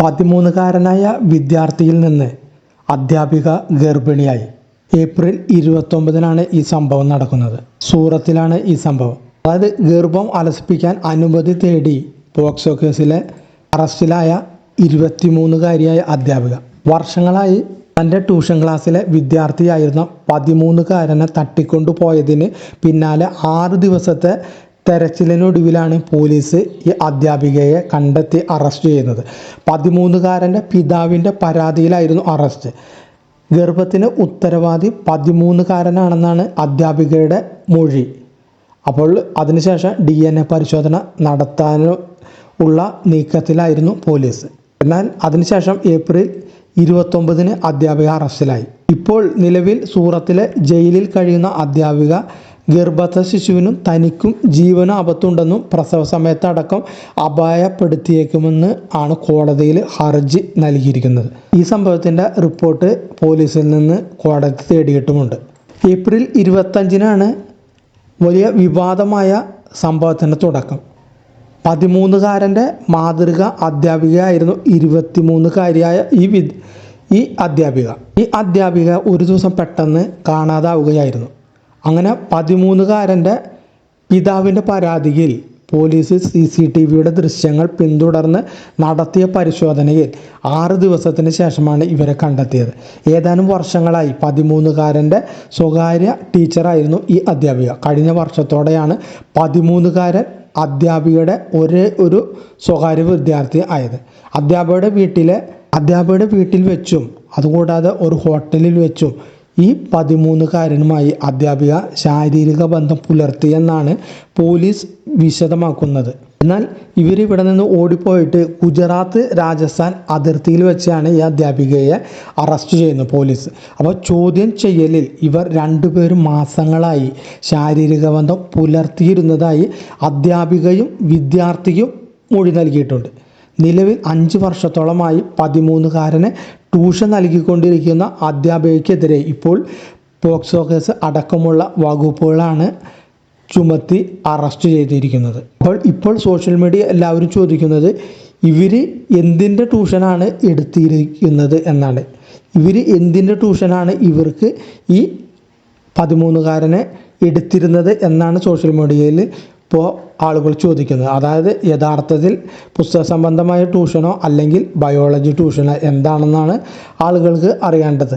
പതിമൂന്നുകാരനായ വിദ്യാർത്ഥിയിൽ നിന്ന് അധ്യാപിക ഗർഭിണിയായി. ഏപ്രിൽ ഇരുപത്തൊമ്പതിനാണ് ഈ സംഭവം നടക്കുന്നത്. സൂറത്തിലാണ് ഈ സംഭവം. അതായത് ഗർഭം അലസിപ്പിക്കാൻ അനുമതി തേടി പോക്സോ കേസിലെ അറസ്റ്റിലായ ഇരുപത്തിമൂന്നുകാരിയായ അധ്യാപിക. വർഷങ്ങളായി തന്റെ ട്യൂഷൻ ക്ലാസ്സിലെ വിദ്യാർത്ഥിയായിരുന്ന പതിമൂന്നുകാരനെ തട്ടിക്കൊണ്ടുപോയതിന് പിന്നാലെ ആറ് ദിവസത്തെ തെരച്ചിലിനൊടുവിലാണ് പോലീസ് ഈ അധ്യാപികയെ കണ്ടെത്തി അറസ്റ്റ് ചെയ്യുന്നത്. പതിമൂന്നുകാരന്റെ പിതാവിന്റെ പരാതിയിലായിരുന്നു അറസ്റ്റ്. ഗർഭത്തിന് ഉത്തരവാദി പതിമൂന്നുകാരനാണെന്നാണ് അധ്യാപികയുടെ മൊഴി. അപ്പോൾ അതിനുശേഷം ഡി എൻ എ പരിശോധന നടത്താൻ ഉള്ള നീക്കത്തിലായിരുന്നു പോലീസ്. എന്നാൽ അതിനുശേഷം ഏപ്രിൽ ഇരുപത്തൊമ്പതിന് അധ്യാപിക അറസ്റ്റിലായി. ഇപ്പോൾ നിലവിൽ സൂറത്തിലെ ജയിലിൽ കഴിയുന്ന അധ്യാപിക ഗർഭസ്ഥ ശിശുവിനും തനിക്കും ജീവന ആപത്തുണ്ടെന്നും പ്രസവ സമയത്തടക്കം അപായപ്പെടുത്തിയേക്കുമെന്ന് ആണ് കോടതിയിൽ ഹർജി നൽകിയിരിക്കുന്നത്. ഈ സംഭവത്തിന്റെ റിപ്പോർട്ട് പോലീസിൽ നിന്ന് കോടതി തേടിയിട്ടുമുണ്ട്. ഏപ്രിൽ ഇരുപത്തഞ്ചിനാണ് വലിയ വിവാദമായ സംഭവത്തിന്റെ തുടക്കം. പതിമൂന്നുകാരന്റെ മാതൃക അധ്യാപികയായിരുന്നു ഇരുപത്തിമൂന്നുകാരിയായ ഈ വിദ് ഈ അധ്യാപിക. ഈ അധ്യാപിക ഒരു ദിവസം പെട്ടെന്ന് കാണാതാവുകയായിരുന്നു. അങ്ങനെ പതിമൂന്നുകാരന്റെ പിതാവിന്റെ പരാതിയിൽ പോലീസ് സി സി ടി വിയുടെ ദൃശ്യങ്ങൾ പിന്തുടർന്ന് നടത്തിയ പരിശോധനയിൽ ആറ് ദിവസത്തിന് ശേഷമാണ് ഇവരെ കണ്ടെത്തിയത്. ഏതാനും വർഷങ്ങളായി പതിമൂന്നുകാരന്റെ സ്വകാര്യ ടീച്ചറായിരുന്നു ഈ അധ്യാപിക. കഴിഞ്ഞ വർഷത്തോടെയാണ് പതിമൂന്നുകാരൻ അധ്യാപികയുടെ ഒരേ ഒരു സ്വകാര്യ വിദ്യാർത്ഥി ആയത്. അധ്യാപകയുടെ വീട്ടിലെ അധ്യാപകയുടെ വീട്ടിൽ വെച്ചും അതുകൂടാതെ ഒരു ഹോട്ടലിൽ വെച്ചും ഈ പതിമൂന്നുകാരനുമായി അധ്യാപിക ശാരീരിക ബന്ധം പുലർത്തിയെന്നാണ് പോലീസ് വിശദമാക്കുന്നത്. എന്നാൽ ഇവരിവിടെ നിന്ന് ഓടിപ്പോയിട്ട് ഗുജറാത്ത് രാജസ്ഥാൻ അതിർത്തിയിൽ വെച്ചാണ് ഈ അധ്യാപികയെ അറസ്റ്റ് ചെയ്യുന്നത് പോലീസ്. അപ്പോൾ ചോദ്യം ചെയ്യലിൽ ഇവർ രണ്ടുപേരും മാസങ്ങളായി ശാരീരിക ബന്ധം പുലർത്തിയിരുന്നതായി അധ്യാപികയും വിദ്യാർത്ഥിയും മൊഴി നൽകിയിട്ടുണ്ട്. നിലവിൽ അഞ്ച് വർഷത്തോളമായി പതിമൂന്നുകാരന് ട്യൂഷൻ നൽകിക്കൊണ്ടിരിക്കുന്ന അധ്യാപികയ്ക്കെതിരെ ഇപ്പോൾ പോക്സോ കേസ് അടക്കമുള്ള വകുപ്പുകളാണ് ചുമത്തി അറസ്റ്റ് ചെയ്തിരിക്കുന്നത്. അപ്പോൾ ഇപ്പോൾ സോഷ്യൽ മീഡിയ എല്ലാവരും ചോദിക്കുന്നത് ഇവർ എന്തിന്റെ ട്യൂഷനാണ് എടുത്തിരിക്കുന്നത് എന്നാണ്. ഇവർ എന്തിന്റെ ട്യൂഷനാണ് ഇവർക്ക് ഈ പതിമൂന്നുകാരനെ എടുത്തിരുന്നത് എന്നാണ് സോഷ്യൽ മീഡിയയിൽ ഇപ്പോൾ ആളുകൾ ചോദിക്കുന്നത്. അതായത് യഥാർത്ഥത്തിൽ പുസ്തക സംബന്ധമായ ട്യൂഷനോ അല്ലെങ്കിൽ ബയോളജി ട്യൂഷനോ എന്താണെന്നാണ് ആളുകൾക്ക് അറിയേണ്ടത്.